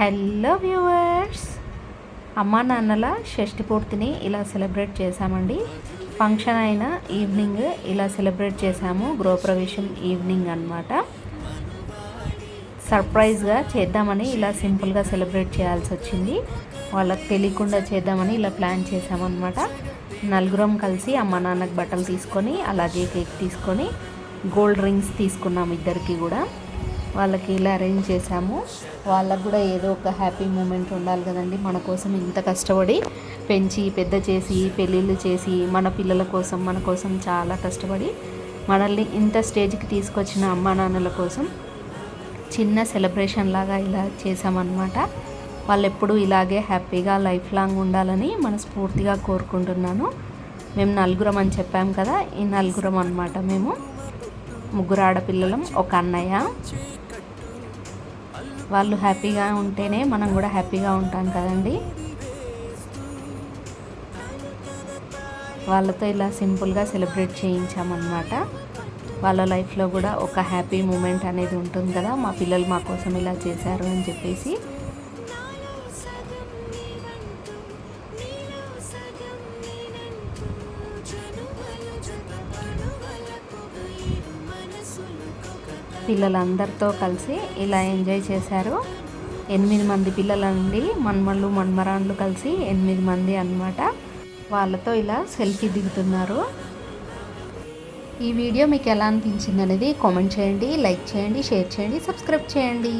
Hello viewers. అమ్మా నాన్నల షష్టి పూర్తిని ఇలా సెలబ్రేట్ చేశామండి. ఫంక్షన్ అయిన ఈవినింగ్ ఇలా సెలబ్రేట్ చేశాము. గృహప్రవేశం ఈవినింగ్ అనమాట సర్ప్రైజ్గా చేద్దామని ఇలా సింపుల్గా సెలబ్రేట్ చేయాల్సి వచ్చింది. వాళ్ళకి తెలియకుండా చేద్దామని ఇలా ప్లాన్ చేసామన్నమాట నలుగురం కలిసి అమ్మ నాన్నకి బట్టలు తీసుకొని అలాగే కేక్ తీసుకొని గోల్డ్ రింగ్స్ తీసుకున్నాం ఇద్దరికి కూడా. వాళ్ళకి ఇలా అరేంజ్ చేశాము. వాళ్ళకు కూడా ఏదో ఒక హ్యాపీ మూమెంట్ ఉండాలి కదండి. మన కోసం ఇంత కష్టపడి పెంచి పెద్ద చేసి పెళ్ళిళ్ళు చేసి మన పిల్లల కోసం మన కోసం చాలా కష్టపడి మనల్ని ఇంత స్టేజ్కి తీసుకొచ్చిన అమ్మా నాన్నల కోసం చిన్న సెలబ్రేషన్ లాగా ఇలా చేసామన్నమాట వాళ్ళు ఎప్పుడూ ఇలాగే హ్యాపీగా లైఫ్ లాంగ్ ఉండాలని మనస్ఫూర్తిగా కోరుకుంటున్నాను. మేము నలుగురం అని చెప్పాం కదా ఈ నలుగురం అనమాట మేము. ముగ్గురు ఆడపిల్లలం ఒక అన్నయ్య. వాళ్ళు హ్యాపీగా ఉంటేనే మనం కూడా హ్యాపీగా ఉంటాం కదండి. వాళ్ళతో ఇలా సింపుల్గా సెలబ్రేట్ చేయించామన్నమాట. వాళ్ళ లైఫ్లో కూడా ఒక హ్యాపీ మూమెంట్ అనేది ఉంటుంది కదా మా పిల్లలు మా కోసం ఇలా చేశారు అని చెప్పేసి. పిల్లలందరితో కలిసి ఇలా ఎంజాయ్ చేశారు. ఎనిమిది మంది పిల్లలండి మన్మళ్ళు మన్మరాన్లు కలిసి ఎనిమిది మంది అనమాట వాళ్ళతో ఇలా సెల్ఫీ దిగుతున్నారు. ఈ వీడియో మీకు ఎలా అనిపించింది అనేది కామెంట్ చేయండి లైక్ చేయండి షేర్ చేయండి సబ్స్క్రైబ్ చేయండి.